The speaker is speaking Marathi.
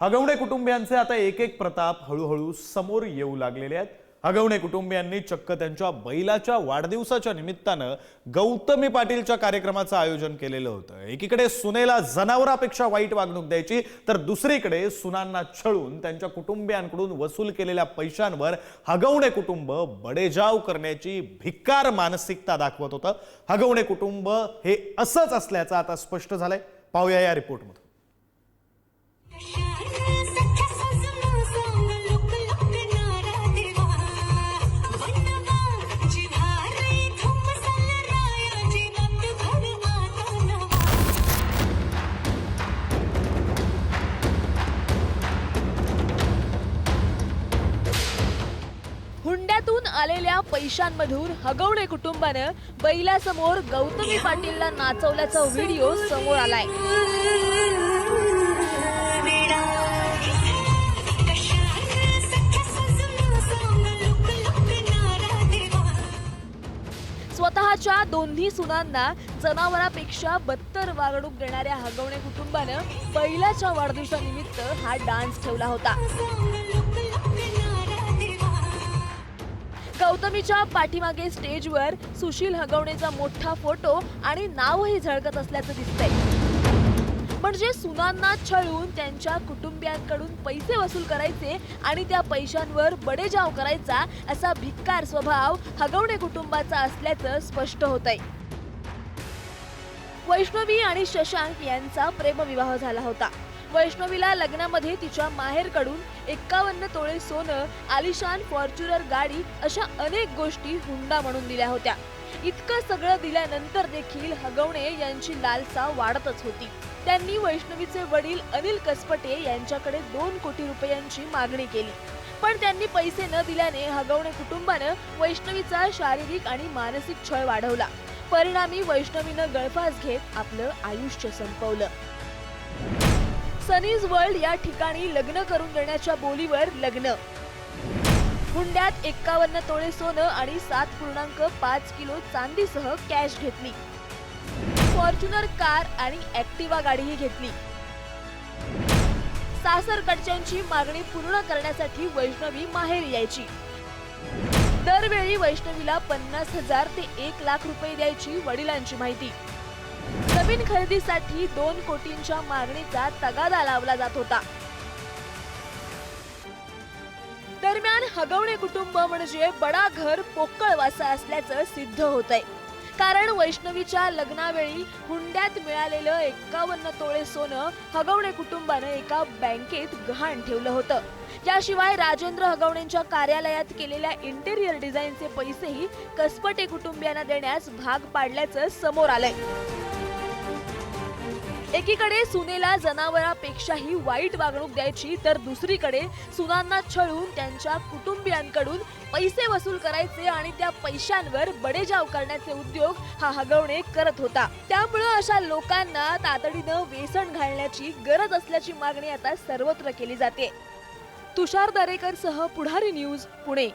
हगवणे कुटुंबियांचे आता एक एक प्रताप हळूहळू समोर येऊ लागलेले आहेत. हगवणे कुटुंबियांनी चक्क त्यांच्या बैलाच्या वाढदिवसाच्या निमित्तानं गौतमी पाटीलच्या कार्यक्रमाचं आयोजन केलेलं होतं. एकीकडे सुनेला जनावरापेक्षा वाईट वागणूक द्यायची तर दुसरीकडे सुनांना छळून त्यांच्या कुटुंबियांकडून वसूल केलेल्या पैशांवर हगवणे कुटुंब बडेजाव करण्याची भिक्कार मानसिकता दाखवत होतं. हगवणे कुटुंब हे असंच असल्याचं आता स्पष्ट झालंय. पाहूया या रिपोर्टमधून. हुंड्यातून आलेल्या पैशांमधून हगवणे कुटुंबानं बैलासमोर गौतमी पाटीलला नाचवल्याचा व्हिडिओ समोर आलाय. स्वतःच्या दोन्ही सुनांना जनावरापेक्षा बत्तर वागणूक देणाऱ्या हगवणे कुटुंबानं बैलाच्या वाढदिवसानिमित्त हा डान्स ठेवला होता. गौतमीच्या पाठीमागे स्टेजवर सुशील हगवणेचा मोठा फोटो आणि नावही झळकत असल्याचं दिसतंय. म्हणजे सुनांना छळून त्यांच्या कुटुंबियांकडून पैसे वसूल करायचे आणि त्या पैशांवर बडेजाव करायचा असा भिक्कार स्वभाव हगवणे कुटुंबाचा असल्याचं स्पष्ट होत आहे वैष्णवी आणि शशांक यांचा प्रेमविवाह झाला होता. वैष्णवीला लग्नामध्ये तिच्या माहेरकडून एक्कावन्न तोळे सोनं आलिशान फॉर्च्युनर गाडी अशा अनेक गोष्टी हुंडा म्हणून दिल्या होत्या. इतकं सगळं दिल्यानंतर देखील हगवणे यांची लालसा वाढतच होती. त्यांनी वैष्णवीचे वडील अनिल कसपटे यांच्याकडे दोन कोटी रुपयांची मागणी केली. पण त्यांनी पैसे न दिल्याने हगवणे कुटुंबानं वैष्णवीचा शारीरिक आणि मानसिक छळ वाढवला. परिणामी वैष्णवीनं गळफास घेत आपलं आयुष्य संपवलं. सनीज वर्ल्ड या ठिकाणी लग्न करून देण्याच्या बोलीवर लग्न. हुंड्यात एक्कावन्न तोळे सोनं आणि सात पूर्णांक पाच किलो चांदीसह कॅश घेतली. फॉर्च्युनर कार आणि ऍक्टिवा गाडीही घेतली. सासरकडच्यांची मागणी पूर्ण करण्यासाठी वैष्णवी माहेर यायची. दरवेळी वैष्णवीला पन्नास हजार ते एक लाख रुपये द्यायची वडिलांची माहिती. जमीन खरेदीसाठी दोन कोटींच्या मागणीचा तगादा लावला जात होता. दरम्यान हगवणे कुटुंब म्हणजे बडा घर पोकळवासा असल्याचं सिद्ध होत आहे कारण वैष्णवीच्या लग्नावेळी हुंड्यात मिळालेलं एक्कावन्न तोळे सोनं हगवणे कुटुंबानं एका बँकेत गहाण ठेवलं होतं. याशिवाय राजेंद्र हगवणेंच्या कार्यालयात केलेल्या इंटेरियर डिझाईनचे पैसेही कसपटे कुटुंबियांना देण्यास भाग पाडल्याचं समोर आलंय. एकीकडे सुनेला जनावरापेक्षाही वाईट वागणूक द्यायची तर दुसरीकडे सुनांना छळून त्यांच्या कुटुंबियांकडून पैसे वसूल करायचे आणि त्या पैशांवर बडेजाव करण्याचे उद्योग हा हगवणे करत होता. त्यामुळं अशा लोकांना तातडीनं वेसण घालण्याची गरज असल्याची मागणी आता सर्वत्र केली जाते. तुषार दरेकर सह पुढारी न्यूज पुणे.